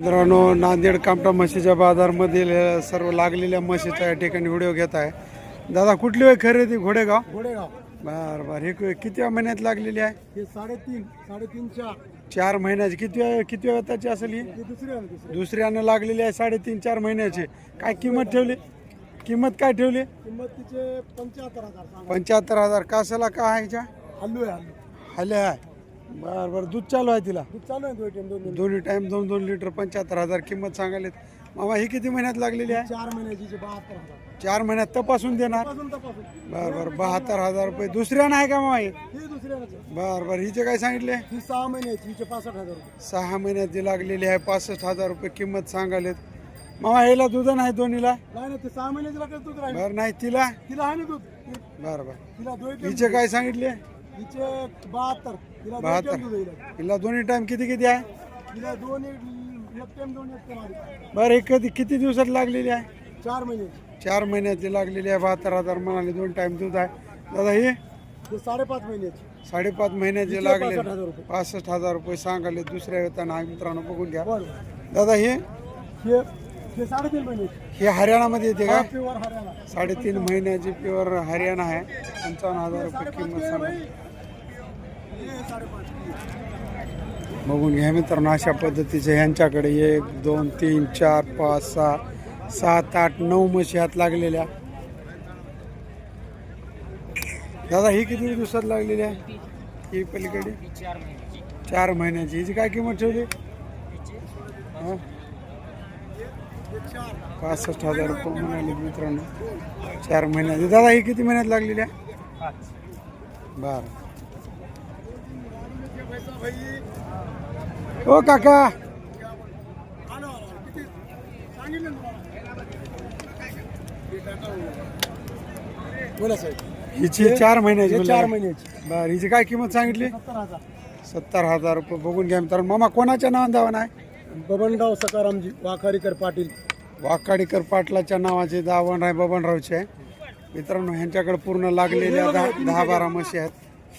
मित्रांनो नांदेड कामटा म्हशीच्या बाजारमधील सर्व लागलेल्या म्हशीचा या ठिकाणी व्हिडिओ घेत आहे. दादा कुठली वेळ खरेदी? घोडेगाव? गोडेगाव बर बर. हे किती महिन्यात लागलेली आहे? हे साडेतीन साडेतीन चार. चार महिन्याची. किती वेळ- किती वेळाची असेल ही? दुसरे दुसऱ्यानं लागलेली आहे साडेतीन चार महिन्याची. काय किंमत ठेवली? किंमत काय ठेवली? किंमत तिचे पंच्याहत्तर हजार पंच्याहत्तर हजार. कासाला का आहे हल्लू आहे. हल्लू हले आहे. बर बर. दूध चालू आहे तिला? दूध चालू आहे दोन टाइम दोन दोन दोन्ही टाइम दोन दोन लिटर पंच्याहत्तर हजार किंमत सांगायलेत. मामा ही किती महिन्यात लागलेली आहे? चार महिन्याची जे बहात्तर हजार. चार महिन्यात तपासून देणार? तपासून तपासून. बर बर. बहात्तर हजार रुपये. दुसऱ्या नाही का मामा हे? ही दुसऱ्याच आहे. बर बर. हिचे काय सांगितले? ही सहा महिन्याची हिचे पासष्ट हजार रुपये. सहा महिन्यात जी लागलेली आहे पासष्ट हजार रुपये किंमत सांगालेत मामा ह्याला दूध नाही दोन्हीला नाही ते सहा महिन्याची दूध राहील. बर नाही तिला? तिला आहे ना दूध. ती- बर बर. तिला दोन टाइम हिचे काय सांगितले? हिचे बहात्तर. दोन बहात्तर. टाइम दूध येईल हिला दोन्ही टाइम किती किती आहे? तिला दोन एक एक टाइम दोन एक टाइम आली. बरं हे कधी किती दिवसात लागलेली आहे? चार महिन्याची चार महिन्याची लागलेली आहे बहात्तर हजार म्हणाले दोन टाइम दूध आहे. दादा ही? हे साडेपाच महिन्याची. साडेपाच महिन्याची हिचे लागले 65 हजार रुपये. पासष्ट हजार रुपये सांगाले दुसऱ्या येताना मित्रांनो बघून घ्या. दादा हे? हे हे साडेतीन हे हरियाणामध्ये येते का? प्युअर हरियाणा. साडेतीन महिन्याची प्युअर हरियाणा आहे. पंचावन्न हजार रुपये किंमत सांगा. हे बघून घ्या मित्रांनो अशा पद्धतीचे ह्यांच्याकडे एक दोन तीन चार पाच सहा सात आठ नऊ म्हशी हात लागलेल्या. दादा ही किती दिवसात लागलेली आहे? ही पलीकडे? चार महिन्याची. हिची काय किंमत ठेवली? हा? पासष्ट हजार रुपये म्हणाले मित्रांनो. चार महिन्याची दादा ही किती महिन्यात लागलेली? आहे बर. हो काका. बोला साहेब. हिची चार महिन्याची हे चार. महिन्याची. बर हिची काय किंमत सांगितली? सत्तर हजार. सत्तर हजार रुपये बघून घ्या मित्रांनो. मामा कोणाच्या नावाने दावा आहे बबनराव सकारामजी वाखारीकर पाटील. वाकाडीकर पाटलाच्या नावाचे दावण आहे बबनरावचे. आहे मित्रांनो ह्यांच्याकडे पूर्ण लागलेल्या दहा दहा बारा म्हशी आहेत.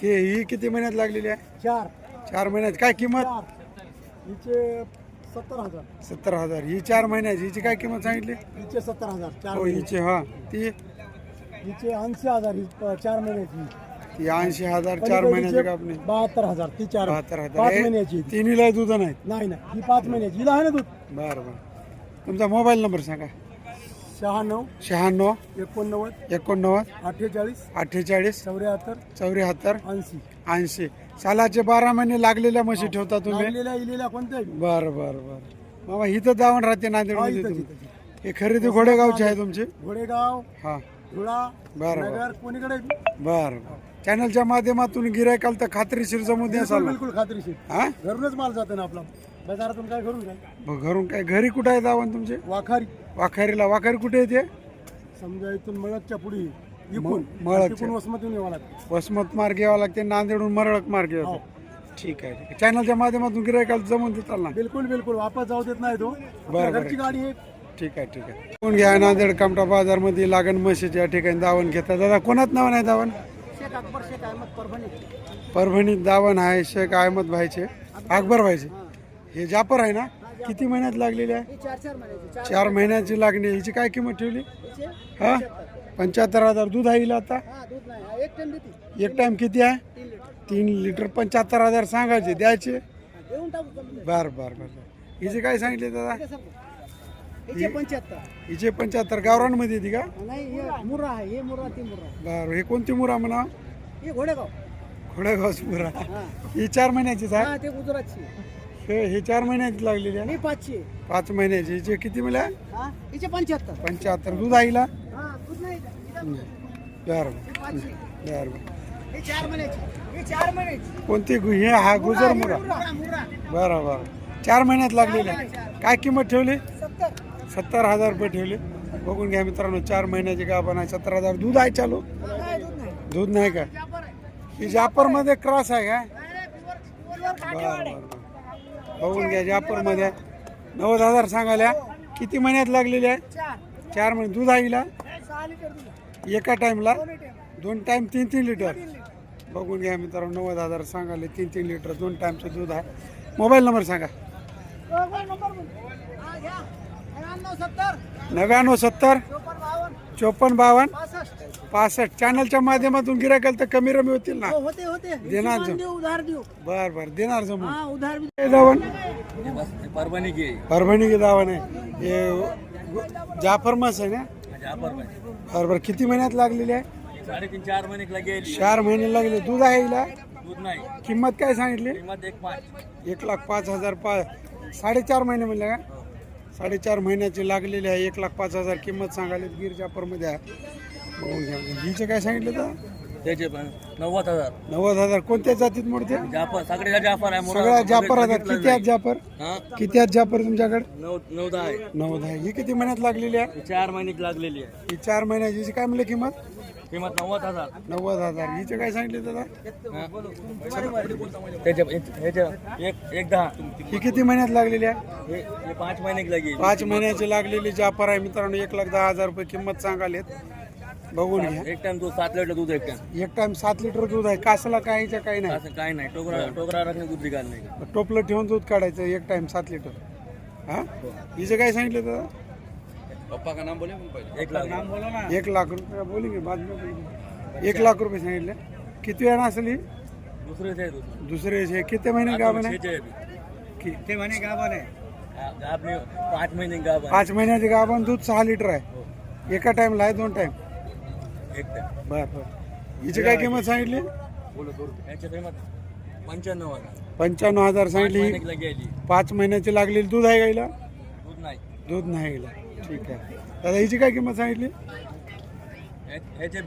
हे ही किती महिन्यात लागलेली आहे? चार. चार महिन्यात. काय किंमत? हिचे सत्तर हजार. सत्तर हजार. ही चार महिन्याची. हिची काय किंमत सांगितली? हिचे सत्तर हजार. चार हो. हिची हा. ती? हिचे ऐंशी हजार. ही चार महिन्याची. ती ऐंशी हजार चार महिन्याची कापणी. बहात्तर हजार ती चार बहात्तर पाच हजार महिन्याची हे तिन्हीला दूध नाही. ना ही पाच महिन्याची. हिला आहे ना दूध? बरं बरं. तुमचा मोबाईल नंबर सांगा. शहाण्णव शहाण्णव एकोणनव्वद एकोणनव्वद अठ्ठेचाळीस अठ्ठेचाळीस चौऱ्याहत्तर चौऱ्याहत्तर ऐंशी. ऐंशी. सालाचे बारा महिने लागलेल्या म्हशी ठेवता तुम्ही? लागलेल्या इलेल्या कोणत्याही? बरं बरं बरं. मामा इथं जाऊन राहते नांदेड हा, तुम्ही. हे खरेदी घोडेगावची आहे तुमची? घोडेगाव हा. धुळा बरं, बरं. नगर कोणीकडे? बरं. चॅनलच्या माध्यमातून गिरायकाल तर खात्रीशीर जमू द्या बिलकुल बिलकुल खात्रीशीर. हा? घरूनच माल जातो ना आपला. बाजारातून काय घरून काय? घरून काय घरी कुठं आहे दावण तुमचे? वाखारी. वाखारीला. वाखारी कुठे येते समजा इथून मळकच्या पुढे इकून. वसमतून यावं लागतं. वसमत मार्ग यावं लागते नांदेडहून मरळक मार्ग हो. येतो ठीक आहे ठीक आहे. चॅनलच्या माध्यमातून गिरायकाल जमून देताल ना बिलकुल बिलकुल. वापस जाऊ देत नाही तो. आपल्या बरं. घरची गाडी आहे. ठीक आहे ठीक आहे. कोण घ्या नांदेड कामटा बाजारमध्ये लागण म्हशीच्या या ठिकाणी दावण घेतात दादा कोणात नाव नाही दावण? शेख अकबर शेख अहमद परभणी परभणीत दावण आहे शेख अहमद भाईचे अकबर भाईचे. हे जापर आहे ना? किती महिन्यात लागलेली आहे? चार चार महिन्याची चार महिन्याची लागणी आहे. हिची काय किंमत ठेवली? हा? पंच्याहत्तर हजार दूध आहे हिला आता. हा दूध नाही एक टाइम देते एक टाइम किती आहे? तीन लिटर तीन लिटर पंच्याहत्तर हजार सांगायचे द्यायचे. देऊन टाकू कमी बर बर बर. हिचे काय सांगितले दादा? पंच्याहत्तर. हिचे पंच्याहत्तर गावरांमध्ये येते का? नाही हे मुरा आहे हे मुरा ती मुरा. बर हे कोणती मुरा म्हणा हे घोडेगाव. मुरा हा. ही चार महिन्याचीच आहे? हा ते गुजरातची. हे हे चार महिन्याची लागलेली आहे पाचशे ना पाच महिन्याची. हिचे किती हा हिचे पंच्याहत्तर. पंच्याहत्तर. दूध आईला हा दूध नाही इथं. बर. हे पाचशे बर. बर हे चार महिन्याची. हे चार महिन्याची. कोणती गु- हे हा गुजर मुरा मुरा. मुरा बरं बरं. चार महिन्यात लागलेली आहे. काय किंमत ठेवली? सत्तर. सत्तर हजार रुपये ठेवले. बघून घ्या मित्रांनो चार महिन्याची गाभण आहे. सत्तर हजार दूध आहे चालू. दूध नाही. दूध नाही का. ही जापरमध्ये क्रॉस आहे का? बरं बरं बघून घ्या जापरमध्ये नव्वद हजार सांगाल्या किती महिन्यात लागलेली आहे? चार महिने. दूध आईला एका टाईमला? टाइम. दोन टाईम तीन तीन लिटर. बघून घ्या मित्रांनो नव्वद हजार सांगाले तीन तीन लिटर दोन टाईमचं दूध आहे. मोबाईल नंबर सांगा. नव्याण्णव सत्तर. चोपन्न बावन्न. पासष्ट चॅनलच्या माध्यमातून गिरायकाल तर कमी रमी होतील ना? होते होते. देणार जो. देऊ उधार देऊ. बर बर. देणार जमून. हा उधार भी हे दावण. परभणी की परभणी की दावण आहे हे जाफर मस आहे ना? बर बर. किती महिन्यात लागलेली आहे? साडेतीन चार महिने लगेली चार महिने लागले. दूध आहे हिला? दूध नाही. किंमत काय सांगितली? किंमत एक पाच. एक लाख पाच हजार पाच साडेचार महिने म्हणले का? साडेचार महिन्याची लागलेली आहे. एक लाख पाच हजार किंमत सांगायला गिर जाफरमध्ये आहे. हिचे काय सांगितलं तर? त्याचे पण नव्वद हजार. नव्वद हजार. कोणत्या जातीत मोडते? जाफर सगळे जाफर आहे सगळ्या बघितलं किती आहेत हा? किती आहेत जाफर तुमच्याकडे? नऊ नऊ दहा आहे. नव्वद आहे. ही किती महिन्यात लागलेली आहे? ही चार महिने लागलेली आहे. ही चार महिन्याची. हिची काय म्हणले किंमत? किंमत नव्वद हजार. नव्वद हजार. हिचे काय सांगितले दादा हा. त्याचे ह्याचे एक एक दहा. ही किती महिन्यात लागलेली आहे? हे हे पाच महिने लगे पाच महिन्याची लागलेली जाफर आहे मित्रांनो. एक लाख दहा हजार रुपये किंमत सांगालेत बघून घ्या. एक टाइम दूध सात लिटर दूध एक टाइम एक टाइम सात लिटर दूध आहे. कासला काहीच्या काही नाही. असं काही नाही. टोकरा टोकरा रखणे दूध निघाल नाही. टोपलं ठेवून दूध काढायचं एक टाइम सात लिटर हा? हिचं काय सांगितलं दादा पप्पा का नाम बोले एक लाख नाम बोलो ना. एक लाख रुपये. बोलेंगे बाद में बोलेंगे एक लाख रुपये सांगितले. किती वेळा असेल ही दुसरे दूध. दुसरे जे किती महिने गाभण आहे? छेचे आहे अभी. कि- ते म्हणे गाभण आहे? गाभ में पाच महिने गाभण पाच महिन्याचे गाभण दूध सहा लिटर आहे. हो. एका टाइमला आहे दोन टाइम एक टाइम बर बर. हिची काय किंमत सांगितली? याची किंमत पंच्याण्णव हजार. पंच्याण्णव हजार सांगितली. गेली. पाच महिन्याची लागलेली दूध आहे गाईला दूध नाही. दूध नाही गाईला ठीक आहे. दादा हिची काय किंमत सांगितली?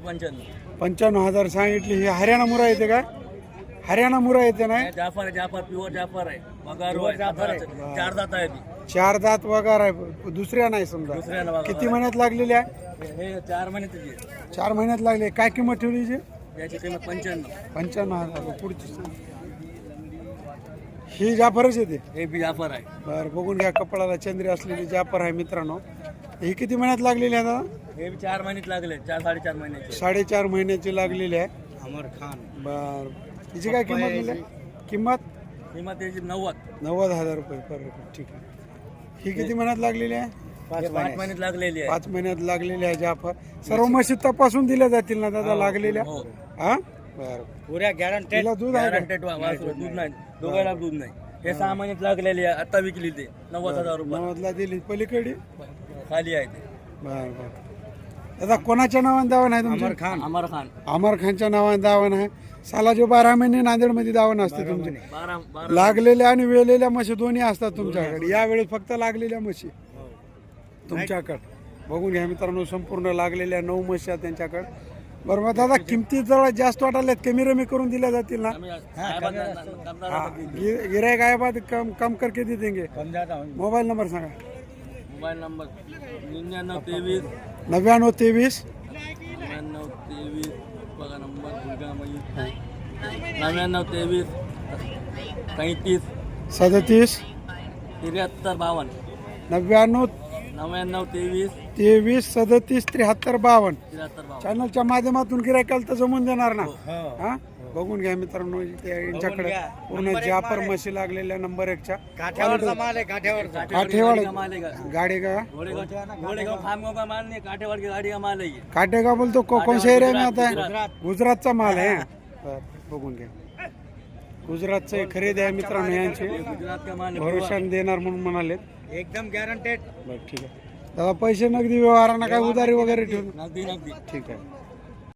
पंच्याण्णव. पंच्याण्णव हजार सांगितली. ही हरियाणा मुरा येते का? हरियाणा मुरा येते ना हे जाफर आहे जाफर प्युअर जाफर आहे. पगार चार दात आहे ती. चार दात वगार आहे दुसऱ्या नाही समजा. किती महिन्यात लागलेली आहे? हे चार महिने तुझी आहे. चार महिन्यात लागले काय किंमत ठेवली हिची? याची किंमत पंच्याण्णव. पंच्याण्णव हजार रुपये. पुढची सांग. ही जाफरच येते हे बी जाफर आहे. बरं बघून घ्या कपडाला चंद्री असलेली जाफर आहे मित्रांनो. ही किती महिन्यात लागलेली आहे दादा? हे बी चार महिन्यात लागले चार साडेचार महिन्याचे साडेचार महिन्याची लागलेली आहे. अमर खान. बर. हिची काय किंमत किंमत? किंमत त्याची नव्वद. नव्वद हजार रुपये. बरोबर ठीक आहे. ही किती महिन्यात लागलेली आहे? हे पाच महिन्यात. लागलेली आहे. पाच महिन्यात लागलेली आहे जाफर. सर्व म्हशी तपासून दिल्या जातील ना दादा लागलेल्या? हो. हा? बरं पुऱ्या गॅरंटेड तिला दूध आहे का? गॅरंटेड वासरू दूध नाही. दोघांना दूध नाही. हे सहा महिन्यात लागलेली आहे. आता विकली ते. नव्वद हजार रुपये. नव्वदला दिली. पलीकडे? खाली आहे ते. बर बर. दादा कोणाच्या नावाने दावण आहे तुमचं? खान. अमर खान. अमर खानच्या नावाने दावण आहे. साला जो बारा महिने नांदेडमध्ये दावण असते तुमचे. लागलेल्या आणि वेलेल्या म्हशी दोन्ही असतात तुमच्याकडे. यावेळेस फक्त लागलेल्या म्हशी. तुमच्याकडे. बघून घ्या मित्रांनो संपूर्ण लागलेल्या नऊ म्हशी आहेत त्यांच्याकडे. बरोबर दादा किमती जरा जास्त वाटायल्यात कमी रमी करून दिल्या जातील ना? आम्ही साहेबांना- हाँ गिर- गिरायक आए बाद कम कम करके दे देंगे. मोबाईल नंबर सांगा. मोबाईल नंबर निन्याण्णव तेवीस. नव्याण्णव तेवीस. नव्याण्णव तेवीस. बघा नंबर नव्याण्णव तेवीस तैतीस सदतीस. त्र्याहत्तर बावन्न. नव्याण्णव नव्याण्णव तेवीस. तेवीस सदतीस त्र्याहत्तर बावन्न. त्र्याहत्तर बावन्न. चॅनलच्या माध्यमातून गिरायकाला तर जमून देणार ना? हा? बघून घ्या मित्रांनो इथे यांच्याकडे पूर्ण जापर म्हशी लागलेल्या नंबर एकच्या. माल आहे काठेवाडचा काठेवाड माल आहे गाडी का? घोड़ेगांव घोड़ेगांव फार्म का माल नहीं काठेवाड़ की गाड़ी का माल है ये काटे का बोलतो को- एरिया में आता? है गुजरात. गुजरातचा माल आहे. बरं, बघून घ्या. गुजरातचं खरेदी आहे मित्रांनो यांची. गुजरात का माल है भरोसा देणार म्हणून म्हणाले एकदम गारंटेड बरं ठीक आहे. दादा पैसे नगदी व्यवहारांना काय उधारी वगैरे ठेवून ठीक आहे.